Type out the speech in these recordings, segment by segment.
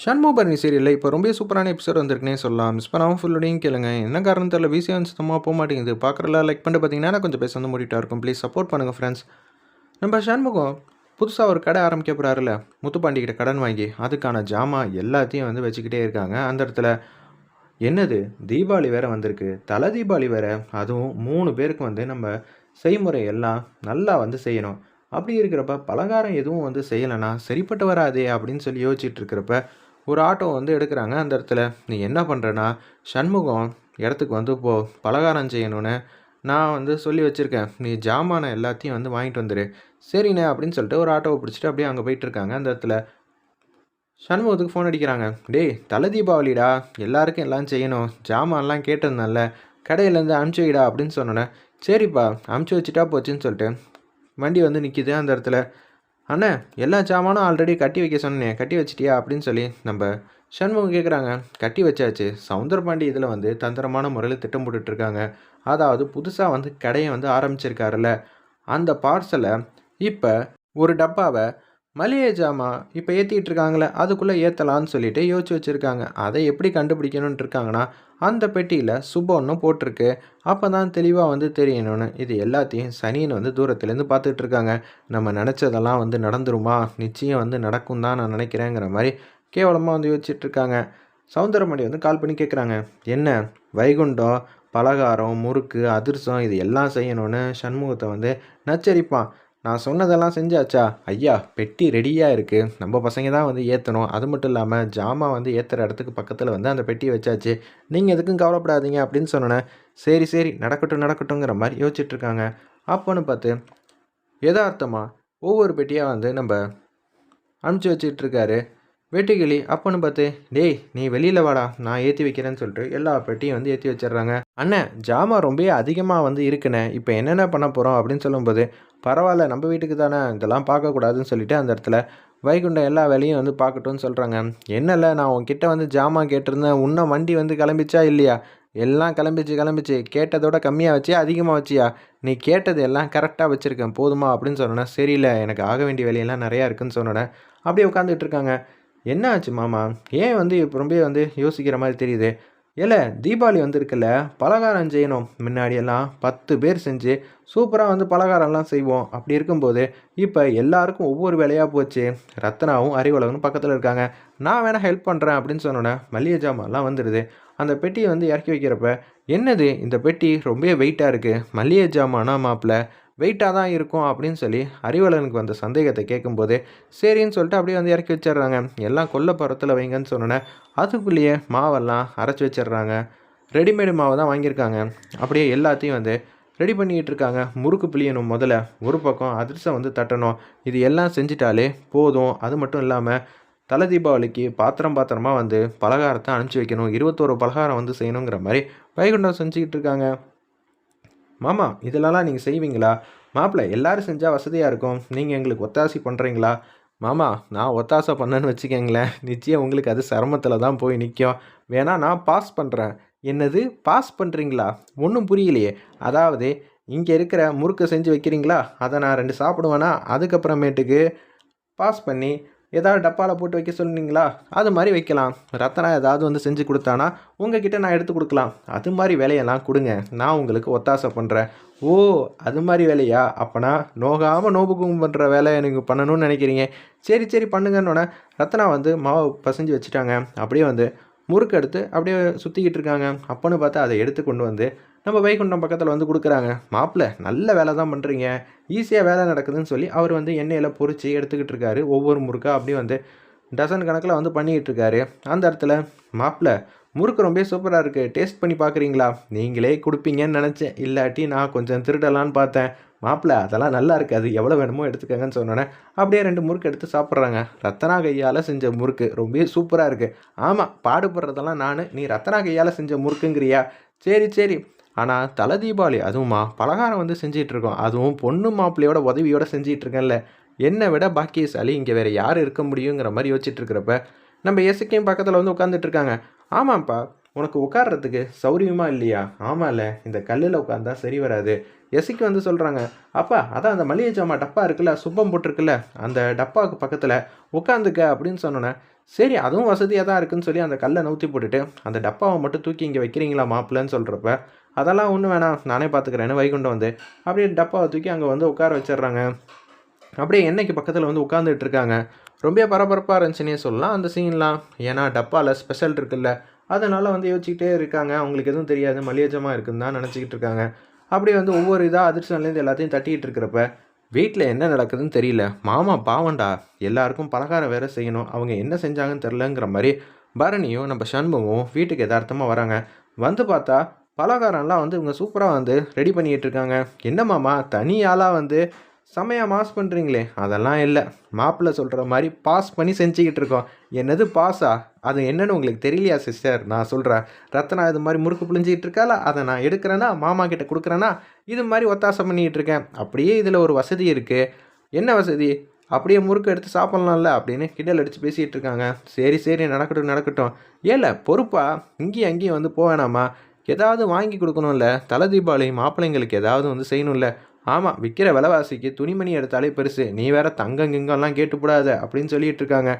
ஷண்முகபரணி சீரியலில் இப்போ ரொம்ப சூப்பரான எபிசோட் வந்திருக்குனே சொல்லலாம். மிஸ் பண்ணாமல் ஃபுல்லோடையும் கேளுங்க. என்ன காரணம் தெரியல வந்து சுத்தமாக போக மாட்டேங்குது. பார்க்குறலாம் லைக் பண்ணிட்டு பார்த்தீங்கன்னா கொஞ்சம் பேச வந்து மூடிட்டா இருக்கும். ப்ளீஸ் சப்போர்ட் பண்ணுங்கள் ஃப்ரெண்ட்ஸ் நம்ம ஷண்முகம் புதுசாக ஒரு கடை ஆரம்பிக்க போகிறாருல முத்துப்பாண்டிகிட்ட கடன் வாங்கி அதுக்கான ஜாமான் எல்லாத்தையும் வந்து வச்சுக்கிட்டே இருக்காங்க. அந்த இடத்துல என்னது? தீபாவளி வேறு வந்திருக்கு. தலை தீபாவளி வேறு. அதுவும் மூணு பேருக்கு வந்து நம்ம செய்முறை எல்லாம் நல்லா வந்து செய்யணும். அப்படி இருக்கிறப்ப பலகாரம் எதுவும் வந்து செய்யலைன்னா சரிப்பட்டு வராதே அப்படின்னு சொல்லி யோசிச்சுட்டு இருக்கிறப்ப ஒரு ஆட்டோ வந்து எடுக்கிறாங்க அந்த இடத்துல. நீ என்ன பண்ணுறனா சண்முகம் இடத்துக்கு வந்து போ பலகாரம் செய்யணும்னு நான் வந்து சொல்லி வச்சுருக்கேன். நீ ஜாமானை எல்லாத்தையும் வந்து வாங்கிட்டு வந்துடு சரிண்ணே அப்படின்னு சொல்லிட்டு ஒரு ஆட்டோவை பிடிச்சிட்டு அப்படியே அங்கே போயிட்டுருக்காங்க அந்த இடத்துல. சண்முகத்துக்கு ஃபோன் அடிக்கிறாங்க. டேய் தலை தீபாவளிடா. எல்லாருக்கும் எல்லாம் செய்யணும். ஜாமான்லாம் கேட்டிருந்தேன்ல கடையிலேருந்து அனுப்பிச்சி வைடா அப்படின்னு சொன்னோன்னே சரிப்பா அனுப்பிச்சி வச்சுட்டா போச்சுன்னு சொல்லிட்டு வண்டி வந்து நிற்கிது அந்த இடத்துல. அண்ணே எல்லா சாமானும் ஆல்ரெடி கட்டி வைக்க சொன்னேன் கட்டி வச்சிட்டியா அப்படின்னு சொல்லி நம்ம சண்முகம் கேட்குறாங்க கட்டி வச்சாச்சு. சவுந்தரபாண்டி இதில் வந்து தந்திரமான முறையில் திட்டம் போட்டுட்ருக்காங்க அதாவது புதுசாக வந்து கடையை வந்து ஆரம்பிச்சிருக்காருல்ல. அந்த பார்சலை இப்போ ஒரு டப்பாவை மளிகை ஜாமான் இப்போ ஏற்றிக்கிட்டு இருக்காங்களே அதுக்குள்ளே ஏற்றலான்னு சொல்லிட்டு யோசிச்சு வச்சுருக்காங்க. அதை எப்படி கண்டுபிடிக்கணும்னு இருக்காங்கன்னா அந்த பெட்டியில் சுபம்னு போட்டிருக்கு. அப்போ தான் தெளிவாக வந்து தெரியணும்னு. இது எல்லாத்தையும் சனின்னு வந்து தூரத்துலேருந்து பார்த்துட்டு இருக்காங்க. நம்ம நினச்சதெல்லாம் வந்து நடந்துருமா? நிச்சயம் வந்து நடக்கும் தான் நான் நினைக்கிறேங்கிற மாதிரி கேவலமாக வந்து யோசிச்சுட்டு இருக்காங்க. சவுந்தரமணி வந்து கால் பண்ணி கேட்குறாங்க என்ன? வைகுண்டம் பலகாரம் முறுக்கு அதிர்சம் இது எல்லாம் செய்யணும்னு சண்முகத்தை வந்து நச்சரிப்பான். நான் சொன்னதெல்லாம் செஞ்சாச்சா? ஐயா பெட்டி ரெடியாக இருக்குது நம்ம பசங்க தான் வந்து ஏற்றணும் அது மட்டும் இல்லாமல் ஜாமான் வந்து ஏற்றுற இடத்துக்கு பக்கத்தில் வந்து அந்த பெட்டியை வச்சாச்சு. நீங்கள் எதுக்கும் கவலைப்படாதீங்க அப்படின்னு சொன்னோன்னே சரி சரி நடக்கட்டும் நடக்கட்டுங்கிற மாதிரி யோசிச்சுட்ருக்காங்க அப்போன்னு பார்த்து யதார்த்தமாக ஒவ்வொரு பெட்டியாக வந்து நம்ம அனுப்பிச்சி வச்சிட்ருக்காரு வேட்டுக்கிளி அப்போன்னு பார்த்து டேய் நீ வெளியில் வாடா நான் ஏற்றி வைக்கிறேன்னு சொல்லிட்டு எல்லா பெட்டியும் வந்து ஏற்றி வச்சிடுறாங்க. அண்ணன் ஜாமான் ரொம்ப அதிகமாக வந்து இருக்குண்ணே இப்போ என்னென்ன பண்ண போகிறோம் அப்படின்னு சொல்லும்போது பரவாயில்ல நம்ம வீட்டுக்கு தானே இதெல்லாம் பார்க்கக்கூடாதுன்னு சொல்லிட்டு அந்த இடத்துல வைகுண்டம் எல்லா வேலையும் வந்து பார்க்கட்டும்னு சொல்கிறாங்க என்னல்ல நான் உன்கிட்ட வந்து ஜாமான் கேட்டிருந்தேன் இன்னும் வண்டி வந்து கிளம்பிச்சா இல்லையா? எல்லாம் கிளம்பிச்சு கிளம்பிச்சு கேட்டதோட கம்மியாக வச்சியா அதிகமாக வச்சியா? நீ கேட்டது எல்லாம் கரெக்டாக வச்சுருக்கேன் போதுமா? அப்படின்னு சொன்னோன்னே சரியில்லை எனக்கு ஆக வேண்டிய வேலையெல்லாம் நிறையா இருக்குன்னு சொன்னோன்னே அப்படியே உட்காந்துட்டு இருக்காங்க. என்ன ஆச்சு மாமா? ஏன் வந்து இப்போ ரொம்ப வந்து யோசிக்கிற மாதிரி தெரியுது? இல்லை தீபாவளி வந்திருக்குல்ல பலகாரம் செய்யணும். முன்னாடியெல்லாம் பத்து பேர் செஞ்சு சூப்பராக வந்து பலகாரம்லாம் செய்வோம். அப்படி இருக்கும்போது இப்போ எல்லாருக்கும் ஒவ்வொரு வேலையாக போச்சு. ரத்னாவும் அறிவழகனும் பக்கத்தில் இருக்காங்க. நான் வேணால் ஹெல்ப் பண்ணுறேன் அப்படின்னு சொன்னோன்னே மல்லிகை ஜாமான்லாம் வந்துடுது அந்த பெட்டியை வந்து இறக்கி வைக்கிறப்ப என்னது? இந்த பெட்டி ரொம்ப வெயிட்டாக இருக்குது மல்லிகை ஜாமானா மாப்பிள்ள வெயிட்டாக தான் இருக்கும் அப்படின்னு சொல்லி அறிவலனுக்கு வந்த சந்தேகத்தை கேட்கும்போது சரின்னு சொல்லிட்டு அப்படியே வந்து இறக்கி வச்சிடுறாங்க. எல்லாம் கொல்ல வைங்கன்னு சொன்னோன்னே அதுக்குள்ளேயே மாவெல்லாம் அரைச்சி வச்சிடுறாங்க. ரெடிமேடு மாவை தான் வாங்கியிருக்காங்க. அப்படியே எல்லாத்தையும் வந்து ரெடி பண்ணிக்கிட்டு இருக்காங்க. முறுக்கு பிழியணும் முதல்ல. ஒரு பக்கம் அதிர்சம் வந்து தட்டணும். இது எல்லாம் செஞ்சிட்டாலே போதும். அது மட்டும் இல்லாமல் தலை தீபாவளிக்கு பாத்திரம் பாத்திரமாக வந்து பலகாரத்தை அனுப்பிச்சி வைக்கணும். இருபத்தோரு பலகாரம் வந்து செய்யணுங்கிற மாதிரி வைகுண்டம் செஞ்சுக்கிட்டு இருக்காங்க. மாமா இதெல்லாம் நீங்கள் செய்வீங்களா? மாப்பிள்ளை எல்லோரும் செஞ்சால் வசதியாக இருக்கும். நீங்கள் எங்களுக்கு ஒத்தாசி பண்ணுறீங்களா மாமா நான் ஒத்தாசை பண்ணேன்னு வச்சுக்கோங்களேன். நிச்சயம் உங்களுக்கு அது சிரமத்தில் தான் போய் நிற்கும் வேணா நான் பாஸ் பண்ணுறேன் என்னது? பாஸ் பண்ணுறீங்களா ஒன்றும் புரியலையே. அதாவது இங்கே இருக்கிற முறுக்கை செஞ்சு வைக்கிறீங்களா? அதை நான் ரெண்டு சாப்பிடுவேனா? அதுக்கப்புறமேட்டுக்கு பாஸ் பண்ணி ஏதாவது டப்பாவில் போட்டு வைக்க சொன்னீங்களா அது மாதிரி வைக்கலாம். ரத்தனா ஏதாவது வந்து செஞ்சு கொடுத்தானா உங்ககிட்ட நான் எடுத்து கொடுக்கலாம். அது மாதிரி வேலையெல்லாம் கொடுங்க. நான் உங்களுக்கு ஒத்தாசை பண்ணுறேன் ஓ அது மாதிரி வேலையா? அப்போனா நோகாமல் நோபுக்கும் பண்ணுற வேலை எனக்கு பண்ணணும்னு நினைக்கிறீங்க. சரி சரி பண்ணுங்கன்னொடனே ரத்தனா வந்து மாவு பசைஞ்சு வச்சுட்டாங்க. அப்படியே வந்து முறுக்கு எடுத்து அப்படியே சுற்றிக்கிட்டு இருக்காங்க. அப்போன்னு பார்த்து அதை எடுத்து கொண்டு வந்து நம்ம வைகுண்டம் பக்கத்தில் வந்து கொடுக்குறாங்க. மாப்பிள்ள நல்ல வேலை தான் பண்ணுறீங்க ஈஸியாக வேலை நடக்குதுன்னு சொல்லி அவர் வந்து எண்ணெயில் பொறிச்சு எடுத்துக்கிட்டு இருக்காரு. ஒவ்வொரு முறுக்கா அப்படியே வந்து டசன் கணக்கில் வந்து பண்ணிக்கிட்டு இருக்காரு. அந்த இடத்துல மாப்பிள்ள முறுக்கு ரொம்ப சூப்பராக இருக்குது டேஸ்ட் பண்ணி பார்க்குறீங்களா நீங்களே கொடுப்பீங்கன்னு நினச்சேன். இல்லாட்டி நான் கொஞ்சம் திருடலான்னு பார்த்தேன். மாப்பிள்ள அதெல்லாம் நல்லா இருக்குது அது எவ்வளோ வேணுமோ எடுத்துக்கங்கன்னு சொன்னோன்னே அப்படியே ரெண்டு முறுக்கு எடுத்து சாப்பிட்றாங்க. ரத்தனா கையால் செஞ்ச முறுக்கு ரொம்ப சூப்பராக இருக்குது ஆமாம் பாடுபடுறதெல்லாம் நான். நீ ரத்தனா கையால் செஞ்ச முறுக்குங்கிறியா? சரி சரி. ஆனால் தலை தீபாவளி அதுவுமா பலகாரம் வந்து செஞ்சிகிட்ருக்கோம் அதுவும் பொண்ணு மாப்பிள்ளையோட உதவியோட செஞ்சிகிட்ருக்கேன்ல என்னை விட பாக்கியசாலி இங்கே வேறு யார் இருக்க முடியுங்கிற மாதிரி யோசிச்சுட்ருக்கிறப்ப நம்ம எசுக்கையும் பக்கத்தில் வந்து உட்காந்துட்ருக்காங்க ஆமாம்ப்பா உனக்கு உட்கார்றதுக்கு சௌரியமாக இல்லையா? ஆமாம்ல இந்த கல்லில் உட்காந்தா சரி வராது. எசிக்கு வந்து சொல்கிறாங்க அப்பா அதான் அந்த மளிகை ஜாமான் டப்பா இருக்குல்ல சுப்பம் போட்டிருக்குல்ல அந்த டப்பாவுக்கு பக்கத்தில் உட்காந்துக்க அப்படின்னு சொன்னோன்னே சரி அதுவும் வசதியாக தான் இருக்குன்னு சொல்லி அந்த கல்லை நவுத்தி போட்டுட்டு அந்த டப்பாவை மட்டும் தூக்கி இங்கே வைக்கிறீங்களா மாப்பிள்ளன்னு சொல்கிறப்ப அதெல்லாம் ஒன்றும் வேணாம். நானே பார்த்துக்கிறேன்னு வைகுண்டம் வந்து அப்படியே டப்பாவை தூக்கி அங்கே வந்து உட்கார வச்சிடுறாங்க. அப்படியே என்னைக்கு பக்கத்தில் வந்து உட்காந்துட்டு இருக்காங்க. ரொம்ப பரபரப்பாக இருந்துச்சுன்னே சொல்லலாம் அந்த சீன்லாம் ஏன்னா டப்பாவில் ஸ்பெஷல் இருக்குல்ல. அதனால் வந்து யோசிச்சுக்கிட்டே இருக்காங்க. அவங்களுக்கு எதுவும் தெரியாது. மலியஜமாக இருக்குன்னு தான் நினச்சிக்கிட்டு இருக்காங்க. அப்படியே வந்து ஒவ்வொரு இதாக அதிர்ஷ்டம்லேருந்து எல்லாத்தையும் தட்டிக்கிட்டு இருக்கிறப்ப வீட்டில் என்ன நடக்குதுன்னு தெரியல. மாமா பாவண்டா எல்லாருக்கும் பலகாரம் வேற செய்யணும். அவங்க என்ன செஞ்சாங்கன்னு தெரிலங்கிற மாதிரி பரணியும் நம்ம சண்முகம் வீட்டுக்கு எதார்த்தமாக வராங்க. வந்து பார்த்தா பலகாரம்லாம் வந்து இவங்க சூப்பராக வந்து ரெடி பண்ணிக்கிட்டு இருக்காங்க என்ன தனி ஆளாக வந்து செமையாக மாஸ் பண்ணுறீங்களே அதெல்லாம் இல்லை. மாப்பிள்ளை சொல்கிற மாதிரி பாஸ் பண்ணி செஞ்சுக்கிட்டு இருக்கோம். என்னது பாஸா அது என்னன்னு உங்களுக்கு தெரியலையா சிஸ்டர் நான் சொல்கிறேன் ரத்னா இது மாதிரி முறுக்கு புழிஞ்சிக்கிட்டு இருக்கால அதை நான் எடுக்கிறேன்னா மாமா கிட்ட கொடுக்குறேன்னா இது மாதிரி ஒத்தாசம் பண்ணிக்கிட்டு இருக்கேன். அப்படியே இதில் ஒரு வசதி இருக்குது என்ன வசதி? அப்படியே முறுக்கு எடுத்து சாப்பிட்லாம்ல அப்படின்னு கிண்டல் அடித்து பேசிகிட்டு இருக்காங்க. சரி சரி நடக்கட்டும் நடக்கட்டும். ஏல பொறுப்பா? இங்கேயும் அங்கேயும் வந்து போவேணாமா? ஏதாவது வாங்கி கொடுக்கணும்ல? தலை தீபாவளி மாப்பிள்ளைங்களுக்கு ஏதாவது வந்து செய்யணும்ல? ஆமாம் விற்கிற விலைவாசிக்கு துணிமணி எடுத்தாலே பெருசு. நீ வேற தங்கம் கிங்கம்லாம் கேட்டுப்படாத அப்படின்னு சொல்லிட்டு இருக்காங்க.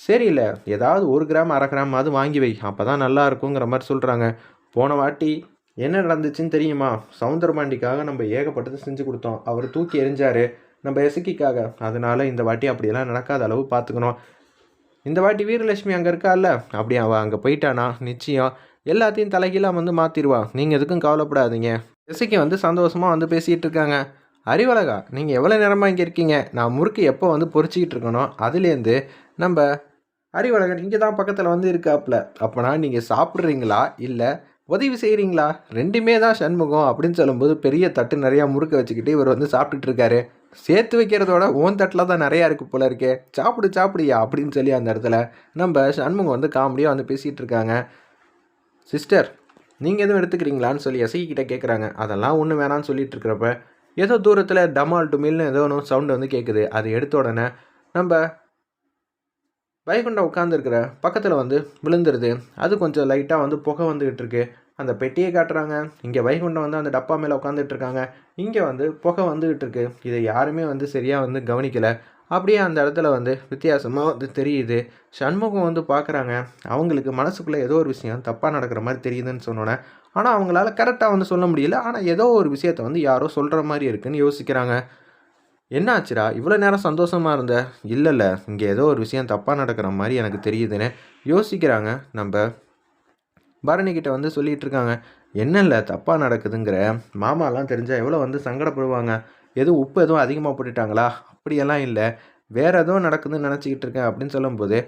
சரியில்ல ஏதாவது ஒரு கிராம் அரை கிராம் அது வாங்கி வை. அப்போ தான் நல்லா இருக்குங்கிற மாதிரி சொல்கிறாங்க போன வாட்டி என்ன நடந்துச்சுன்னு தெரியுமா? சவுந்தரபாண்டிக்காக நம்ம ஏகப்பட்டது செஞ்சு கொடுத்தோம். அவர் தூக்கி எரிஞ்சார் நம்ம எசுக்கிக்காக. அதனால இந்த வாட்டி அப்படியெல்லாம் நடக்காத அளவு பார்த்துக்கணும் இந்த வாட்டி வீரலட்சுமி அங்கே இருக்கால்ல? அப்படி அவள் அங்கே போயிட்டானா? நிச்சயம். எல்லாத்தையும் தலைகீழாக வந்து மாற்றிடுவா நீங்கள் எதுக்கும் கவலைப்படாதீங்க. திசைக்கு வந்து சந்தோஷமாக வந்து பேசிகிட்டு இருக்காங்க அறிவழகா நீங்கள் எவ்வளோ நேரமாக இங்கே இருக்கீங்க? நான் முறுக்கு எப்போ வந்து பொறிச்சிக்கிட்டு இருக்கணும் அதுலேருந்து நம்ம அறிவழகன் இங்கே தான் பக்கத்தில் வந்து இருக்காப்புல அப்போனா நீங்கள் சாப்பிட்றீங்களா? இல்லை உதவி செய்கிறீங்களா ரெண்டுமே தான் சண்முகம் அப்படின்னு சொல்லும்போது பெரிய தட்டு நிறையா முறுக்க வச்சுக்கிட்டு இவர் வந்து சாப்பிட்டுட்டு இருக்காரு சேர்த்து வைக்கிறதோட ஓன் தட்டில் தான் நிறையா இருக்குது போல இருக்கே. சாப்பிடு சாப்பிடுயா அப்படின்னு சொல்லி அந்த இடத்துல நம்ம சண்முகம் வந்து காமெடியாக வந்து பேசிகிட்டு இருக்காங்க சிஸ்டர் நீங்கள் எதுவும் எடுத்துக்கிறீங்களான்னு சொல்லி எசகி கேட்குறாங்க அதெல்லாம் ஒன்று வேணான்னு சொல்லிட்டு இருக்கிறப்ப ஏதோ தூரத்தில் டமால் டுமில்னு ஏதோ ஒன்று சவுண்டு வந்து கேட்குது அது எடுத்த உடனே நம்ம வைகுண்டம் உட்காந்துருக்கிற பக்கத்தில் வந்து விழுந்துருது. அது கொஞ்சம் லைட்டாக வந்து புகை வந்துக்கிட்டு இருக்கு. அந்த பெட்டியை காட்டுறாங்க. இங்கே வைகுண்டம் வந்து அந்த டப்பா மேலே உட்காந்துட்டு இருக்காங்க. இங்கே வந்து புகை வந்துக்கிட்டு இருக்கு. இதை யாருமே வந்து சரியாக வந்து கவனிக்கலை. அப்படியே அந்த இடத்துல வந்து வித்தியாசமாக வந்து தெரியுது. சண்முகம் வந்து பார்க்குறாங்க அவங்களுக்கு மனசுக்குள்ளே ஏதோ ஒரு விஷயம் தப்பாக நடக்கிற மாதிரி தெரியுதுன்னு சொன்னோன்னே ஆனால் அவங்களால கரெக்டாக வந்து சொல்ல முடியல. ஆனால் ஏதோ ஒரு விஷயத்த வந்து யாரோ சொல்கிற மாதிரி இருக்குன்னு யோசிக்கிறாங்க. என்னாச்சுடா இவ்வளோ நேரம் சந்தோஷமாக இருந்த? இல்லை இல்லை இங்கே ஏதோ ஒரு விஷயம் தப்பாக நடக்கிற மாதிரி எனக்கு தெரியுதுன்னு யோசிக்கிறாங்க. நம்ம பரணிக்கிட்ட வந்து சொல்லிகிட்டு இருக்காங்க என்ன இல்லை தப்பாக நடக்குதுங்கிற? மாமாலாம் தெரிஞ்சால் எவ்வளோ வந்து சங்கடப்படுவாங்க? எதுவும் உப்பு எதுவும் அதிகமாக போட்டுட்டாங்களா? அப்படியெல்லாம் இல்லை. வேறு எதுவும் நடக்குதுன்னு நினச்சிக்கிட்டு இருக்கேன் அப்படின்னு சொல்லும்போது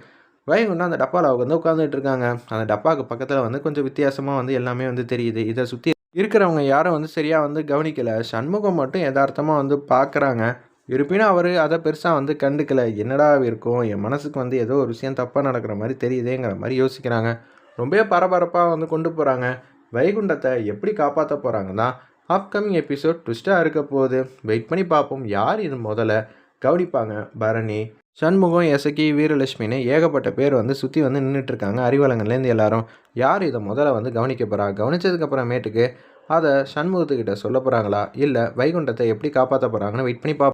வைகுண்டம் அந்த டப்பாவில் அவங்க வந்து உட்காந்துட்டு இருக்காங்க. அந்த டப்பாவுக்கு பக்கத்தில் வந்து கொஞ்சம் வித்தியாசமாக வந்து எல்லாமே வந்து தெரியுது. இதை சுற்றி இருக்கிறவங்க யாரும் வந்து சரியாக வந்து கவனிக்கலை. சண்முகம் மட்டும் யதார்த்தமாக வந்து பார்க்குறாங்க இருப்பினும் அவர் அதை பெருசாக வந்து கண்டுக்கலை. என்னடா இருக்கும்? என் மனசுக்கு வந்து ஏதோ ஒரு விஷயம் தப்பாக நடக்கிற மாதிரி தெரியுதேங்கிற மாதிரி யோசிக்கிறாங்க. ரொம்ப பரபரப்பாக வந்து கொண்டு போகிறாங்க வைகுண்டத்தை எப்படி காப்பாற்ற போகிறாங்கன்னா அப்கமிங் எபிசோட் ட்விஸ்ட்டாக இருக்க போகுது. வெயிட் பண்ணி பார்ப்போம். யார் இது முதல்ல? கவனிப்பாங்க. பரணி சண்முகம் எசகி வீரலட்சுமின்னு ஏகப்பட்ட பேர் வந்து சுற்றி வந்து நின்றுட்டுருக்காங்க அறிவலங்கள்லேருந்து எல்லாரும். யார் இதை முதல்ல வந்து கவனிக்க போகிறா கவனிச்சதுக்கப்புறமேட்டுக்கு அதை சண்முகத்துக்கிட்ட சொல்ல போகிறாங்களா இல்லை வைகுண்டத்தை எப்படி காப்பாற்ற போகிறாங்கன்னு வெயிட் பண்ணி பார்ப்போம்.